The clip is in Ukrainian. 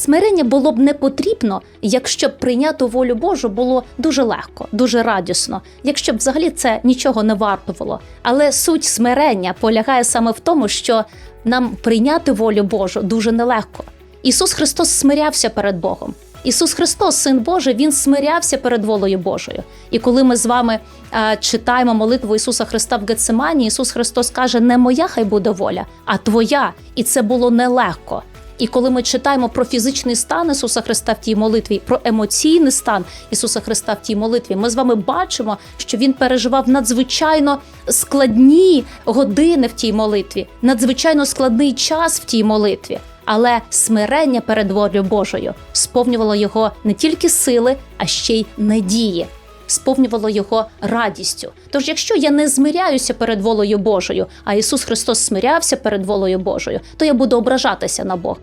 Смирення було б не потрібно, якщо б прийняти волю Божу було дуже легко, дуже радісно, якщо б взагалі це нічого не вартувало. Але суть смирення полягає саме в тому, що нам прийняти волю Божу дуже нелегко. Ісус Христос смирявся перед Богом. Ісус Христос, Син Божий, Він смирявся перед волею Божою. І коли ми з вами е, читаємо молитву Ісуса Христа в Гецимані, Ісус Христос каже: не моя хай буде воля, а твоя. І це було нелегко. І коли ми читаємо про фізичний стан Ісуса Христа в тій молитві, про емоційний стан Ісуса Христа в тій молитві, ми з вами бачимо, що він переживав надзвичайно складні години в тій молитві, надзвичайно складний час в тій молитві. Але смирення перед волею Божою сповнювало його не тільки сили, а ще й надії, сповнювало його радістю. Тож, якщо я не змиряюся перед волею Божою, а Ісус Христос смирявся перед волею Божою, то я буду ображатися на Бог.